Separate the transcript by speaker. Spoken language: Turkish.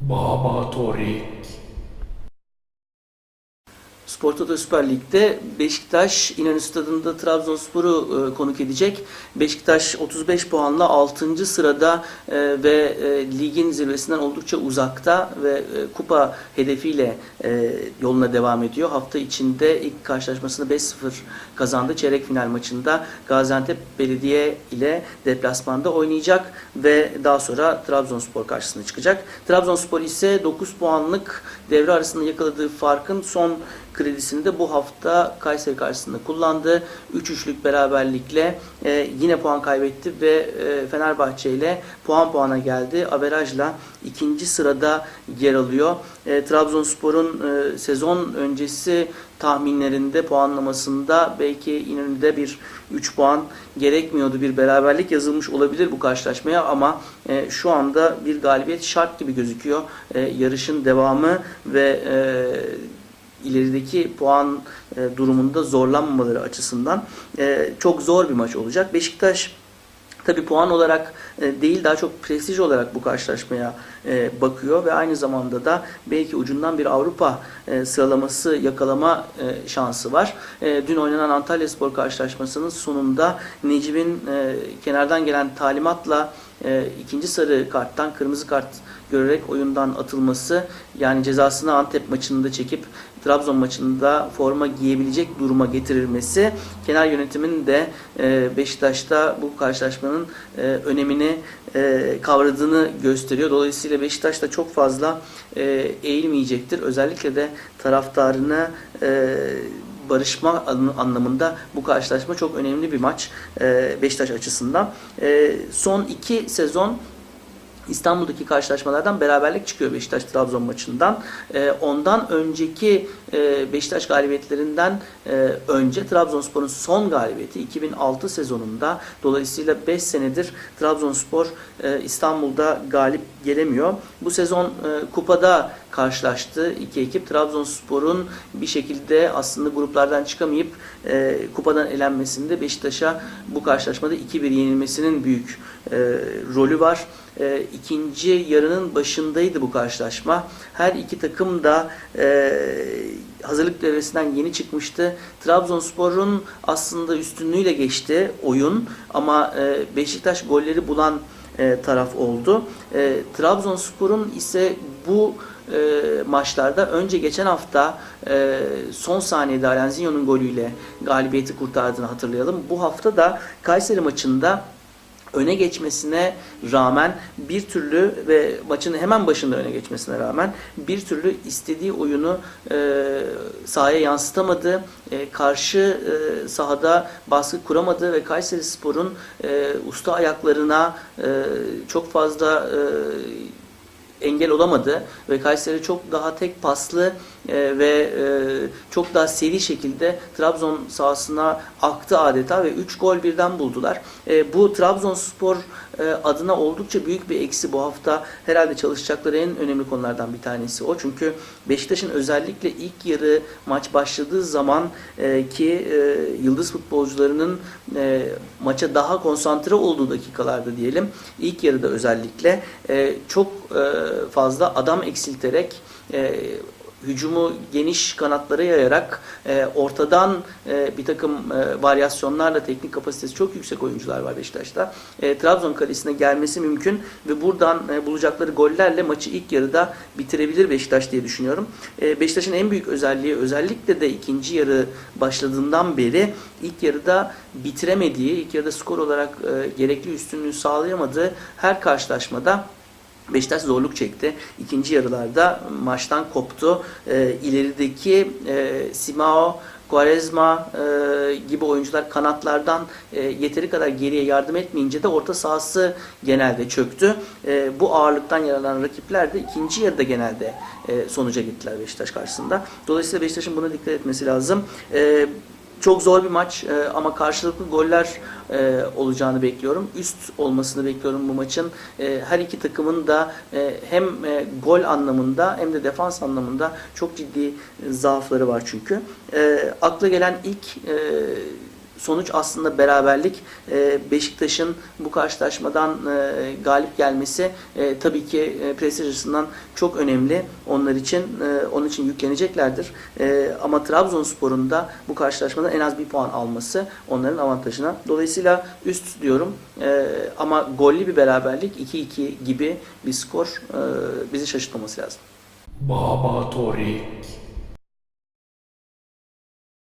Speaker 1: Baba Torik.
Speaker 2: Spor Toto Süper Lig'de Beşiktaş İnönü Stadı'nda Trabzonspor'u e, konuk edecek. Beşiktaş 35 puanla 6. sırada e, ve e, ligin zirvesinden oldukça uzakta ve e, kupa hedefiyle e, yoluna devam ediyor. Hafta içinde ilk karşılaşmasını 5-0 kazandı. Çeyrek final maçında Gaziantep Belediye ile deplasmanda oynayacak ve daha sonra Trabzonspor karşısına çıkacak. Trabzonspor ise 9 puanlık devre arasında yakaladığı farkın son kredisini de bu hafta Kayseri karşısında kullandı. 3-3'lük beraberlikle e, yine puan kaybetti ve e, Fenerbahçe ile puan puana geldi. Averajla ikinci sırada yer alıyor. E, Trabzonspor'un e, sezon öncesi tahminlerinde puanlamasında belki İnönü'de bir 3 puan gerekmiyordu. Bir beraberlik yazılmış olabilir bu karşılaşmaya ama e, şu anda bir galibiyet şart gibi gözüküyor. E, yarışın devamı ve e, ilerideki puan e, durumunda zorlanmamaları açısından e, çok zor bir maç olacak. Beşiktaş tabi puan olarak e, değil daha çok prestij olarak bu karşılaşmaya e, bakıyor ve aynı zamanda da belki ucundan bir Avrupa e, sıralaması yakalama şansı var. Dün oynanan Antalya Spor karşılaşmasının sonunda Necip'in kenardan gelen talimatla e, ikinci sarı karttan kırmızı kart görerek oyundan atılması yani cezasını Antep maçında çekip Trabzon maçında forma giyebilecek duruma getirilmesi kenar yönetimin de e, Beşiktaş'ta bu karşılaşmanın e, önemini e, kavradığını gösteriyor. Dolayısıyla Beşiktaş da çok fazla e, eğilmeyecektir. Özellikle de taraftarını e, barışma an- anlamında bu karşılaşma çok önemli bir maç Beşiktaş açısından. Son iki sezon İstanbul'daki karşılaşmalardan beraberlik çıkıyor Beşiktaş Trabzon maçından. E, ondan önceki e, Beşiktaş galibiyetlerinden e, önce Trabzonspor'un son galibiyeti 2006 sezonunda. Dolayısıyla 5 senedir Trabzonspor e, İstanbul'da galip gelemiyor. Bu sezon e, kupada karşılaştı iki ekip. Trabzonspor'un bir şekilde aslında gruplardan çıkamayıp kupadan elenmesinde Beşiktaş'a bu karşılaşmada 2-1 yenilmesinin büyük rolü var. E, ikinci yarının başındaydı bu karşılaşma. Her iki takım da e, hazırlık devresinden yeni çıkmıştı. Trabzonspor'un aslında üstünlüğüyle geçti oyun ama e, Beşiktaş golleri bulan e, taraf oldu. E, Trabzonspor'un ise bu e, maçlarda önce geçen hafta e, son saniyede Alenzinho'nun golüyle galibiyeti kurtardığını hatırlayalım. Bu hafta da Kayseri maçında öne geçmesine rağmen bir türlü ve maçın hemen başında öne geçmesine rağmen bir türlü istediği oyunu e, sahaya yansıtamadı. E, karşı e, sahada baskı kuramadı ve Kayseri Spor'un e, usta ayaklarına e, çok fazla e, engel olamadı ve Kayseri çok daha tek paslı e, ve e, çok daha seri şekilde Trabzon sahasına aktı adeta ve 3 gol birden buldular. E, bu Trabzonspor e, adına oldukça büyük bir eksi bu hafta. Herhalde çalışacakları en önemli konulardan bir tanesi o. Çünkü Beşiktaş'ın özellikle ilk yarı maç başladığı zaman e, ki e, yıldız futbolcularının e, maça daha konsantre olduğu dakikalarda diyelim. ilk yarıda özellikle e, çok e, fazla adam eksilterek e, hücumu geniş kanatlara yayarak e, ortadan e, bir takım e, varyasyonlarla teknik kapasitesi çok yüksek oyuncular var Beşiktaş'ta. E, Trabzon kalesine gelmesi mümkün ve buradan e, bulacakları gollerle maçı ilk yarıda bitirebilir Beşiktaş diye düşünüyorum. E, Beşiktaş'ın en büyük özelliği özellikle de ikinci yarı başladığından beri ilk yarıda bitiremediği, ilk yarıda skor olarak e, gerekli üstünlüğü sağlayamadığı her karşılaşmada Beşiktaş zorluk çekti. İkinci yarılarda maçtan koptu. E, ilerideki e, Simao, Quaresma e, gibi oyuncular kanatlardan e, yeteri kadar geriye yardım etmeyince de orta sahası genelde çöktü. E, bu ağırlıktan yararlanan rakipler de ikinci yarıda genelde e, sonuca gittiler Beşiktaş karşısında. Dolayısıyla Beşiktaş'ın buna dikkat etmesi lazım. E, çok zor bir maç e, ama karşılıklı goller e, olacağını bekliyorum. Üst olmasını bekliyorum bu maçın. E, her iki takımın da e, hem e, gol anlamında hem de defans anlamında çok ciddi e, zaafları var çünkü. E, akla gelen ilk e, sonuç aslında beraberlik. E, Beşiktaş'ın bu karşılaşmadan e, galip gelmesi e, tabii ki e, prestij açısından çok önemli onlar için. E, onun için yükleneceklerdir. Ama Trabzonspor'un da bu karşılaşmadan en az bir puan alması onların avantajına. Dolayısıyla üst diyorum. Ama gollü bir beraberlik 2-2 gibi bir skor bizi şaşırtmaması lazım.
Speaker 1: Baba Torik